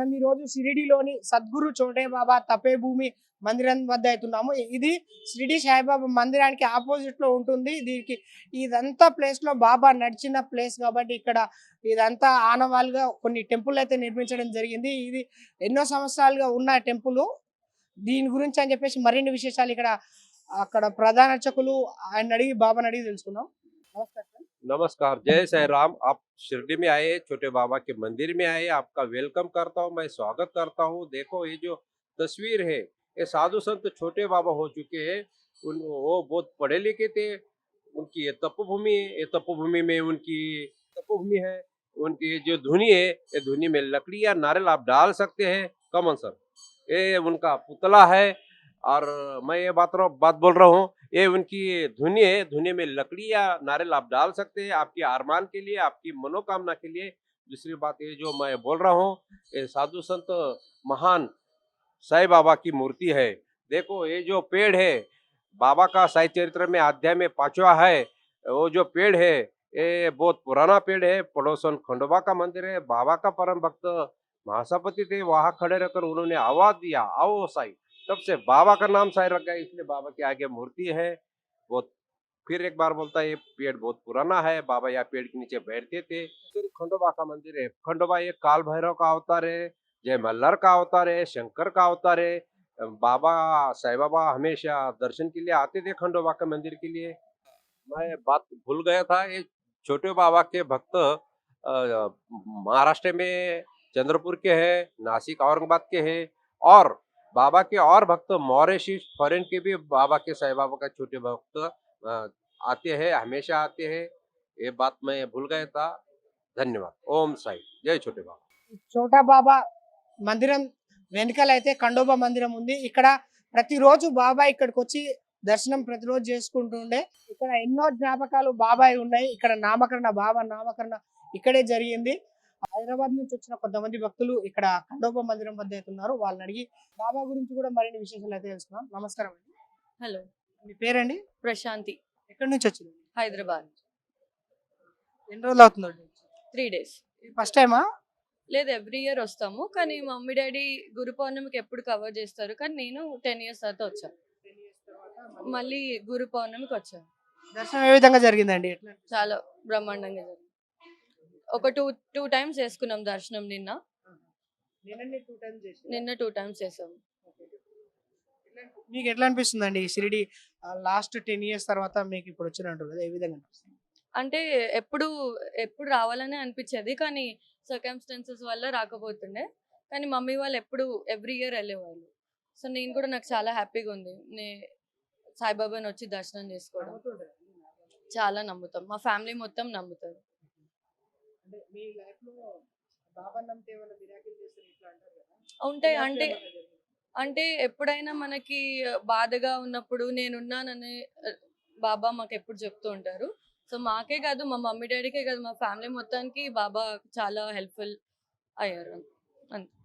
మనం ఈ రోజు సద్గురు చోటే బాబా తపే భూమి మందిరం వద్ద అవుతున్నాము. ఇది షిరిడి సాయిబాబా మందిరానికి ఆపోజిట్లో ఉంటుంది. దీనికి ఇదంతా ప్లేస్లో బాబా నడిచిన ప్లేస్ కాబట్టి ఇక్కడ ఇదంతా ఆనవాలుగా కొన్ని టెంపుల్ అయితే నిర్మించడం జరిగింది. ఇది ఎన్నో సంవత్సరాలుగా ఉన్న టెంపుల్ దీని గురించి అని చెప్పేసి మరిన్ని విశేషాలు ఇక్కడ అక్కడ ప్రధాన అర్చకులు ఆయన అడిగి బాబాని అడిగి తెలుసుకున్నాం నమస్కారం. नमस्कार, जय साई राम आप शिरडी में आए, छोटे बाबा के मंदिर में आए, आपका वेलकम करता हूँ, मैं स्वागत करता हूँ। देखो, ये जो तस्वीर है, ये साधु संत छोटे बाबा हो चुके हैं, उन, वो बहुत पढ़े लिखे थे, उनकी ये तपोभूमि है ये तपोभूमि में उनकी तपोभूमि है, उनकी जो धुनी है, ये धुनी में लकड़ी या नारियल आप डाल सकते हैं कमन सर। ये उनका पुतला है, और मैं ये बात बात बोल रहा हूँ ये उनकी धुनी है धुनी में लकड़ी या नारियल आप डाल सकते हैं आपकी आरमान के लिए, आपकी मनोकामना के लिए। दूसरी बात ये जो मैं बोल रहा हूँ, ये साधु संत महान साई बाबा की मूर्ति है। देखो ये जो पेड़ है, बाबा का साई चरित्र में अध्याय में पांचवा है, वो जो पेड़ है, ये बहुत पुराना पेड़ है, पड़ोसन खंडोबा का मंदिर है, बाबा का परम भक्त महासपति थे, वहाँ खड़े रहकर उन्होंने आवाज़ दिया, आओ साई। तब से बाबा का नाम साई रख गया, इसलिए बाबा के आगे मूर्ति है। वो फिर एक बार बोलता है, ये पेड़ बहुत पुराना है। बाबा यहाँ पेड़ के नीचे बैठते थे। फिर खंडोबा का मंदिर है। खंडोबा ये काल भैरव का अवतार है, जय मल्हार का अवतार है, शंकर का अवतार है। बाबा साईं बाबा हमेशा दर्शन के लिए आते थे खंडोबा के मंदिर के लिए। मैं बात भूल गया था, ये छोटे बाबा के भक्त महाराष्ट्र में चंद्रपुर के हैं, नासिक औरंगाबाद के हैं और बाबा के और भक्त मॉरिशस फॉरेन के भी बाबा के साईं बाबा का छोटे भक्त अ, आते हैं हमेशा आते हैं ये बात मैं भूल गया था धन्यवाद ओम साई जय छोटे बाबा చోటా బాబా మందిరం వెనకాల అయితే ఖండోబా మందిరం ఉంది ఇక్కడ ప్రతిరోజు బాబా ఇక్కడికి వచ్చి దర్శనం ప్రతిరోజు చేసుకుంటుండే ఇక్కడ ఎన్నో జ్ఞాపకాలు బాబాయ్ ఉన్నాయి ఇక్కడ నామకరణ బాబా నామకరణ ఇక్కడే జరిగింది హైదరాబాద్ నుంచి వచ్చిన కొంతమంది భక్తులు ఇక్కడ ఖండోబా మందిరం వద్ద అయితే ఉన్నారు వాళ్ళని అడిగి బాబా గురించి కూడా మరిన్ని విశేషాలు అయితే తెలుసుకున్నాం నమస్కారం అండి. హలో. మీ పేరండి? ప్రశాంతి. ఎక్కడి నుంచి వచ్చింది? హైదరాబాద్ ఎన్ని రోజులు అవుతుందండి? Three days. ఫస్ట్ టైమా? లేదు ఎవ్రీ ఇయర్ వస్తాము. కానీ మమ్మీ డాడీ గురు పౌర్ణమికి ఎప్పుడు కవర్ చేస్తారు. కానీ నేను టెన్ ఇయర్స్ తర్వాత వచ్చాను. మళ్ళీ గురు పౌర్ణమికి వచ్చాను. దర్శనం ఏ విధంగా జరిగిందండి? చాలా బ్రహ్మాండంగా జరిగింది. ఒక టూ టూ టైమ్స్ చేసుకున్నాం దర్శనం నిన్న? నిన్న టూ టైమ్స్ చేసాము మీకు ఎట్లా అనిపిస్తుందండి ఈ షిరిడి లాస్ట్ టెన్ ఇయర్స్ తర్వాత మీకు ఇప్పుడు వచ్చినట్టు ఏ విధంగా అనిపిస్తుంది? అంటే ఎప్పుడు ఎప్పుడు రావాలని అనిపించేది కానీ సర్కమ్స్టాన్సెస్ వల్ల రాకపోతుండే. కానీ మమ్మీ వాళ్ళు ఎప్పుడు ఎవ్రీ ఇయర్ వెళ్ళేవాళ్ళు. సో నేను కూడా నాకు చాలా హ్యాపీగా ఉంది. నే సాయిబాబాని వచ్చి దర్శనం చేసుకోవడం. చాలా నమ్ముతాం. మా ఫ్యామిలీ మొత్తం నమ్ముతారు. మీ లైఫ్లో ఏమైనా మిరాకిల్ చేస్తారు ఇట్లా అంటారు కదా? ఉంటాయి. అంటే? అంటే ఎప్పుడైనా మనకి బాధగా ఉన్నప్పుడు నేనున్నానని బాబా మాకు ఎప్పుడు చెప్తూ ఉంటారు. సో మాకే కాదు మా మమ్మీ డాడీకే కాదు మా ఫ్యామిలీ మొత్తానికి బాబా చాలా హెల్ప్ఫుల్ అయ్యారు. అంతే.